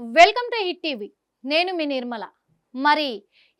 Welcome to hit TV. నేను మీ నిర్మల. మరి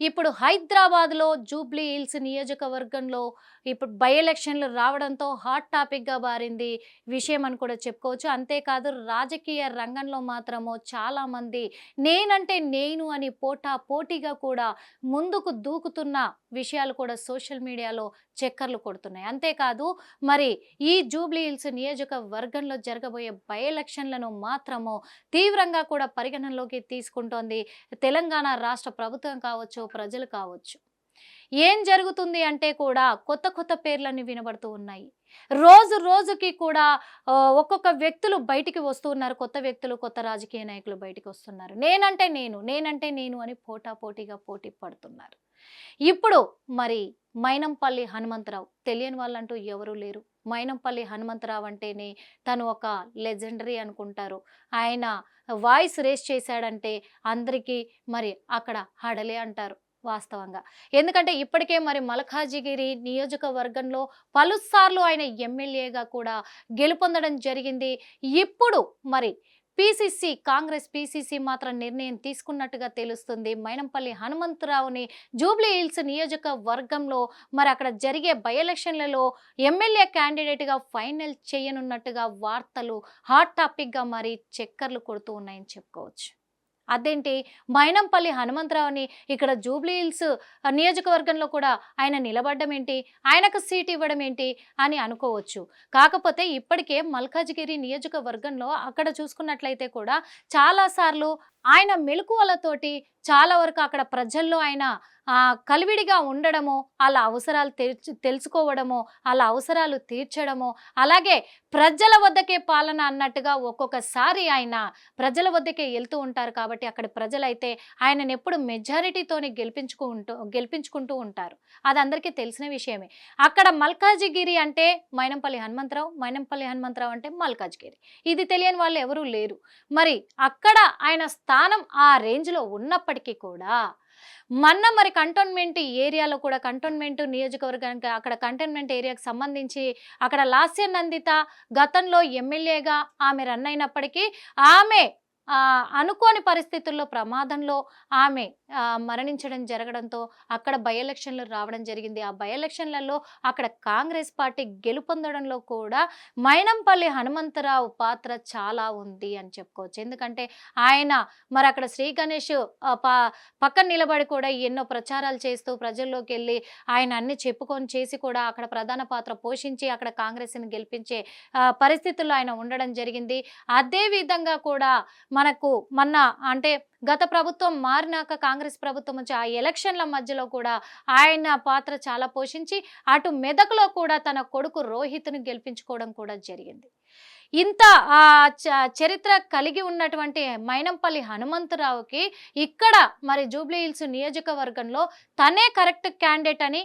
ఇప్పుడు హైదరాబాద్లో జూబ్లీ హిల్స్ నియోజకవర్గంలో ఇప్పుడు బై ఎలక్షన్లు రావడంతో హాట్ టాపిక్గా మారింది విషయం అని కూడా చెప్పుకోవచ్చు. అంతేకాదు రాజకీయ రంగంలో మాత్రము చాలామంది నేనంటే నేను అని పోటా పోటీగా కూడా ముందుకు దూకుతున్న విషయాలు కూడా సోషల్ మీడియాలో చక్కర్లు కొడుతున్నాయి. అంతేకాదు మరి ఈ జూబ్లీ హిల్స్ నియోజకవర్గంలో జరగబోయే బై ఎలక్షన్లను మాత్రము తీవ్రంగా కూడా పరిగణనలోకి తీసుకుంటోంది తెలంగాణ రాష్ట్ర ప్రభుత్వం కావచ్చు ప్రజలు కావచ్చు. ఏం జరుగుతుంది అంటే కూడా కొత్త కొత్త పేర్లన్నీ వినబడుతూ ఉన్నాయి. రోజు రోజుకి కూడా ఒక్కొక్క వ్యక్తులు బయటికి వస్తూ ఉన్నారు. కొత్త వ్యక్తులు కొత్త రాజకీయ నాయకులు బయటికి వస్తున్నారు. నేనంటే నేను నేనంటే నేను అని పోటా పోటీగా పోటీ పడుతున్నారు. ఇప్పుడు మరి మైనంపల్లి హనుమంతరావు తెలియని వాళ్ళంటూ ఎవరూ లేరు. మైనంపల్లి హనుమంతరావు అంటేనే తను ఒక లెజెండరీ అనుకుంటారు. ఆయన వాయిస్ రేస్ చేశాడంటే అందరికీ మరి అక్కడ హడలే అంటారు. వాస్తవంగా. ఎందుకంటే ఇప్పటికే మరి మలకాజిగిరి నియోజకవర్గంలో పలుసార్లు ఆయన ఎమ్మెల్యేగా కూడా గెలుపొందడం జరిగింది. ఇప్పుడు మరి పిసిసి కాంగ్రెస్ పిసిసి మాత్రం నిర్ణయం తీసుకున్నట్టుగా తెలుస్తుంది. మైనంపల్లి హనుమంతరావుని జూబ్లీ హిల్స్ నియోజకవర్గంలో మరి అక్కడ జరిగే బై ఎలక్షన్లలో ఎమ్మెల్యే క్యాండిడేట్గా ఫైనల్ చేయనున్నట్టుగా వార్తలు హాట్ టాపిక్గా మరి చక్కర్లు కొడుతూ ఉన్నాయని చెప్పుకోవచ్చు. అదేంటి? మైనంపల్లి హనుమంతరావుని ఇక్కడ జూబ్లీ హిల్స్ నియోజకవర్గంలో కూడా ఆయన నిలబడ్డం ఏంటి? ఆయనకు సీట్ ఇవ్వడం ఏంటి? అని అనుకోవచ్చు. కాకపోతే ఇప్పటికే మల్కాజ్గిరి నియోజకవర్గంలో అక్కడ చూసుకున్నట్లయితే కూడా చాలాసార్లు ఆయన మెలకువలతోటి చాలా వరకు అక్కడ ప్రజల్లో ఆయన కలివిడిగా ఉండడము వాళ్ళ అవసరాలు తెల్చు తెలుసుకోవడము వాళ్ళ అవసరాలు తీర్చడము అలాగే ప్రజల వద్దకే పాలన అన్నట్టుగా ఒక్కొక్కసారి ఆయన ప్రజల వద్దకే వెళ్తూ ఉంటారు కాబట్టి అక్కడ ప్రజలైతే ఆయనను ఎప్పుడు మెజారిటీతోనే గెలిపించుకుంటూ గెలిపించుకుంటూ ఉంటారు. అది అందరికీ తెలిసిన విషయమే. అక్కడ మల్కాజిగిరి అంటే మైనంపల్లి హనుమంతరావు మైనంపల్లి హనుమంతరావు అంటే మల్కాజ్గిరి. ఇది తెలియని వాళ్ళు ఎవరూ లేరు. మరి అక్కడ ఆయన స్థానం ఆ రేంజ్లో ఉన్నప్పటికీ కూడా మొన్న మరి కంటోన్మెంట్ ఏరియాలో కూడా కంటోన్మెంట్ నియోజకవర్గానికి అక్కడ కంటోన్మెంట్ ఏరియాకి సంబంధించి అక్కడ లాస్య నందిత గతంలో ఎమ్మెల్యేగా ఆమె రన్ అయినప్పటికీ ఆమె అనుకోని పరిస్థితుల్లో ప్రమాదంలో ఆమె మరణించడం జరగడంతో అక్కడ బై ఎలక్షన్లు రావడం జరిగింది. ఆ బై ఎలక్షన్లలో అక్కడ కాంగ్రెస్ పార్టీ గెలుపొందడంలో కూడా మైనంపల్లి హనుమంతరావు పాత్ర చాలా ఉంది అని చెప్పుకోవచ్చు. ఎందుకంటే ఆయన మరి అక్కడ శ్రీ గణేష్ ప- పక్కన నిలబడి కూడా ఎన్నో ప్రచారాలు చేస్తూ ప్రజల్లోకి వెళ్ళి ఆయన అన్ని చెప్పుకొని చేసి కూడా అక్కడ ప్రధాన పాత్ర పోషించి అక్కడ కాంగ్రెస్ని గెలిపించే పరిస్థితుల్లో ఆయన ఉండడం జరిగింది. అదేవిధంగా కూడా మనకు మొన్న అంటే గత ప్రభుత్వం మారినాక కాంగ్రెస్ ప్రభుత్వం వచ్చి ఆ ఎలక్షన్ల మధ్యలో కూడా ఆయన పాత్ర చాలా పోషించి అటు మెదక్లో కూడా తన కొడుకు రోహిత్ను గెలిపించుకోవడం కూడా జరిగింది. ఇంత ఆ చ- చరిత్ర కలిగి ఉన్నటువంటి మైనంపల్లి హనుమంతరావుకి ఇక్కడ మరి జూబ్లీ హిల్స్ నియోజకవర్గంలో తనే కరెక్ట్ క్యాండిడేట్ అని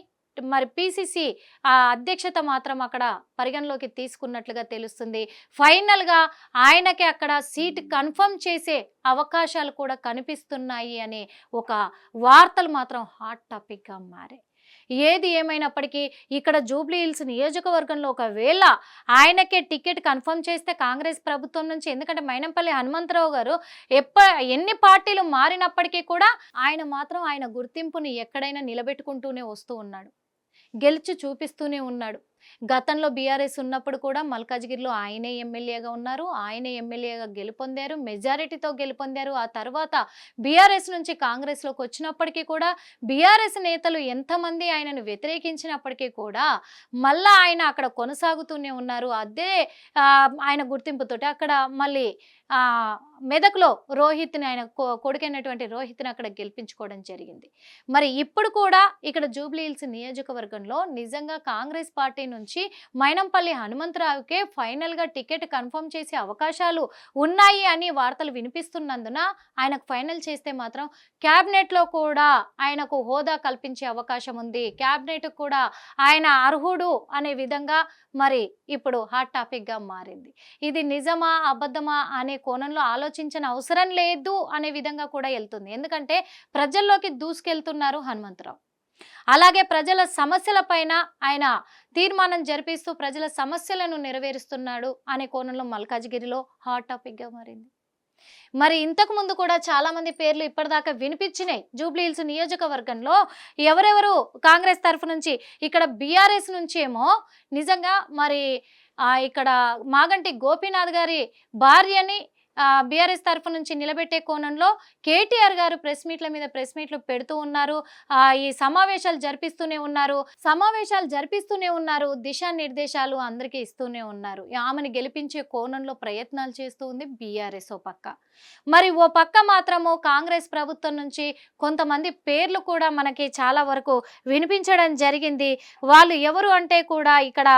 మరి పిసిసి అధ్యక్షత మాత్రం అక్కడ పరిగణలోకి తీసుకున్నట్లుగా తెలుస్తుంది. ఫైనల్గా ఆయనకి అక్కడ సీట్ కన్ఫర్మ్ చేసే అవకాశాలు కూడా కనిపిస్తున్నాయి అనే ఒక వార్తలు మాత్రం హాట్ టాపిక్గా మారాయి. ఏది ఏమైనప్పటికీ ఇక్కడ జూబ్లీ హిల్స్ నియోజకవర్గంలో ఒకవేళ ఆయనకే టికెట్ కన్ఫర్మ్ చేస్తే కాంగ్రెస్ ప్రభుత్వం నుంచి ఎందుకంటే మైనంపల్లి హనుమంతరావు గారు ఎప్ప ఎన్ని పార్టీలు మారినప్పటికీ కూడా ఆయన మాత్రం ఆయన గుర్తింపుని ఎక్కడైనా నిలబెట్టుకుంటూనే వస్తూ ఉన్నాడు. గెలిచి చూపిస్తూనే ఉన్నాడు. గతంలో బీఆర్ఎస్ ఉన్నప్పుడు కూడా మల్కాజ్గిరిలో ఆయనే ఎమ్మెల్యేగా ఉన్నారు. ఆయనే ఎమ్మెల్యేగా గెలుపొందారు. మెజారిటీతో గెలుపొందారు. ఆ తర్వాత బీఆర్ఎస్ నుంచి కాంగ్రెస్లోకి వచ్చినప్పటికీ కూడా బీఆర్ఎస్ నేతలు ఎంతమంది ఆయనను వ్యతిరేకించినప్పటికీ కూడా మళ్ళా ఆయన అక్కడ కొనసాగుతూనే ఉన్నారు. అదే ఆయన గుర్తింపుతోటి అక్కడ మళ్ళీ మెదక్లో రోహిత్ని ఆయన కొ- కొడుకైనటువంటి రోహిత్ని అక్కడ గెలిపించుకోవడం జరిగింది. మరి ఇప్పుడు కూడా ఇక్కడ జూబ్లీ హిల్స్ నియోజకవర్గంలో నిజంగా కాంగ్రెస్ పార్టీ నుంచి మైనంపల్లి హనుమంతరావుకే ఫైనల్గా టికెట్ కన్ఫర్మ్ చేసే అవకాశాలు ఉన్నాయి అని వార్తలు వినిపిస్తున్నందున ఆయనకు ఫైనల్ చేస్తే మాత్రం క్యాబినెట్లో కూడా ఆయనకు హోదా కల్పించే అవకాశం ఉంది. క్యాబినెట్ కూడా ఆయన అర్హుడు అనే విధంగా మరి ఇప్పుడు హాట్ టాపిక్గా మారింది. ఇది నిజమా అబద్ధమా అనే కోణంలో ఆలోచించిన అవసరం లేదు అనే విధంగా కూడా వెళ్తుంది. ఎందుకంటే ప్రజల్లోకి దూసుకెళ్తున్నారు హనుమంతరావు. అలాగే ప్రజల సమస్యల పైన ఆయన తీర్మానం జరిపిస్తూ ప్రజల సమస్యలను నెరవేరుస్తున్నాడు అనే కోణంలో మల్కాజ్గిరిలో హాట్ టాపిక్గా మారింది. మరి ఇంతకు ముందు కూడా చాలా మంది పేర్లు ఇప్పటిదాకా వినిపించినాయి. జూబ్లీ హిల్స్ నియోజకవర్గంలో ఎవరెవరు కాంగ్రెస్ తరఫు నుంచి ఇక్కడ బీఆర్ఎస్ నుంచి ఏమో నిజంగా మరి ఇక్కడ మాగంటి గోపీనాథ్ గారి భార్యని బీఆర్ఎస్ తరఫు నుంచి నిలబెట్టే కోణంలో కేటీఆర్ గారు ప్రెస్ మీట్ల మీద ప్రెస్ మీట్లు పెడుతూ ఉన్నారు. ఈ సమావేశాలు జరిపిస్తూనే ఉన్నారు. సమావేశాలు జరిపిస్తూనే ఉన్నారు. దిశానిర్దేశాలు అందరికీ ఇస్తూనే ఉన్నారు. ఆమెను గెలిపించే కోణంలో ప్రయత్నాలు చేస్తూ ఉంది బీఆర్ఎస్ ఓ పక్క. మరి ఓ పక్క మాత్రము కాంగ్రెస్ ప్రభుత్వం నుంచి కొంతమంది పేర్లు కూడా మనకి చాలా వరకు వినిపించడం జరిగింది. వాళ్ళు ఎవరు అంటే కూడా ఇక్కడ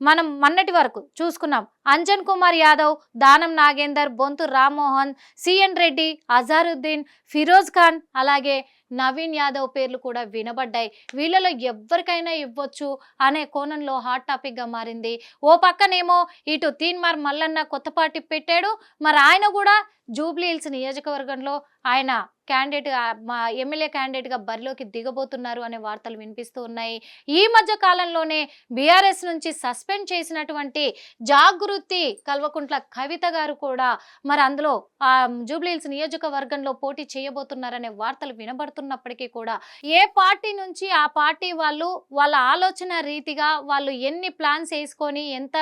మనం మొన్నటి వరకు చూసుకున్నాం. అంజన్ కుమార్ యాదవ్ దానం నాగేందర్ బొంతు రామ్మోహన్ సిఎన్ రెడ్డి అజారుద్దీన్ ఫిరోజ్ ఖాన్ అలాగే నవీన్ యాదవ్ పేర్లు కూడా వినబడ్డాయి. వీళ్ళలో ఎవరికైనా ఇవ్వచ్చు అనే కోణంలో హాట్ టాపిక్గా మారింది. ఓ పక్కనేమో ఇటు తీన్మార్ మల్లన్న కొత్త పార్టీ పెట్టాడు. మరి ఆయన కూడా జూబ్లీ హిల్స్ నియోజకవర్గంలో ఆయన క్యాండిడేట్ మా ఎమ్మెల్యే క్యాండిడేట్గా బరిలోకి దిగబోతున్నారు అనే వార్తలు వినిపిస్తూ ఉన్నాయి. ఈ మధ్య కాలంలోనే బీఆర్ఎస్ నుంచి సస్పెండ్ చేసినటువంటి జాగృతి కల్వకుంట్ల కవిత గారు కూడా మరి అందులో ఆ జూబ్లీ హిల్స్ నియోజకవర్గంలో పోటీ చేయబోతున్నారనే వార్తలు వినబడుతున్నప్పటికీ కూడా ఏ పార్టీ నుంచి ఆ పార్టీ వాళ్ళు వాళ్ళ ఆలోచన రీతిగా వాళ్ళు ఎన్ని ప్లాన్స్ వేసుకొని ఎంత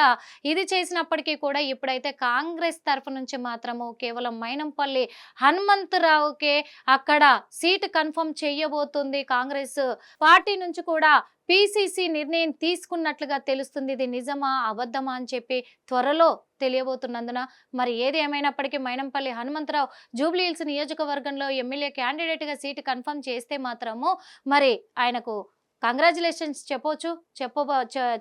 ఇది చేసినప్పటికీ కూడా ఇప్పుడైతే కాంగ్రెస్ తరఫు నుంచి మాత్రము కేవలం మైనంపల్లి హనుమంతరావుకే అక్కడ సీటు కన్ఫర్మ్ చేయబోతుంది కాంగ్రెస్ పార్టీ నుంచి కూడా. పిసిసి నిర్ణయం తీసుకున్నట్లుగా తెలుస్తుంది. ఇది నిజమా? అబద్ధమా అని చెప్పి త్వరలో తెలియబోతున్నందున మరి ఏది ఏమైనప్పటికీ మైనంపల్లి హనుమంతరావు జూబ్లీ హిల్స్ నియోజకవర్గంలో ఎమ్మెల్యే క్యాండిడేట్గా సీటు కన్ఫర్మ్ చేస్తే మాత్రము మరి ఆయనకు కంగ్రాచులేషన్స్ చెప్పొచ్చు చెప్ప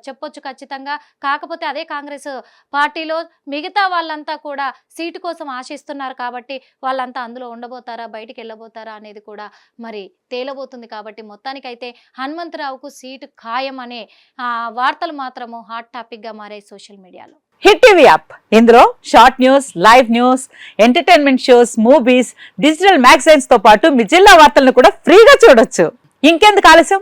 చెప్పొచ్చు ఖచ్చితంగా. కాకపోతే అదే కాంగ్రెస్ పార్టీలో మిగతా వాళ్ళంతా కూడా సీటు కోసం ఆశిస్తున్నారు కాబట్టి వాళ్ళంతా అందులో ఉండబోతారా బయటికి వెళ్ళబోతారా అనేది కూడా మరి తేలబోతుంది కాబట్టి మొత్తానికైతే హనుమంతరావుకు సీటు ఖాయం అనే వార్తలు మాత్రము హాట్ టాపిక్గా మారాయి సోషల్ మీడియాలో హిట్ టీవీ యాప్ ఇందులో short news live news entertainment shows movies digital మ్యాగజైన్స్తో పాటు మీ జిల్లా వార్తలను కూడా ఫ్రీగా చూడొచ్చు. ఇంకెందుకు ఆలస్యం?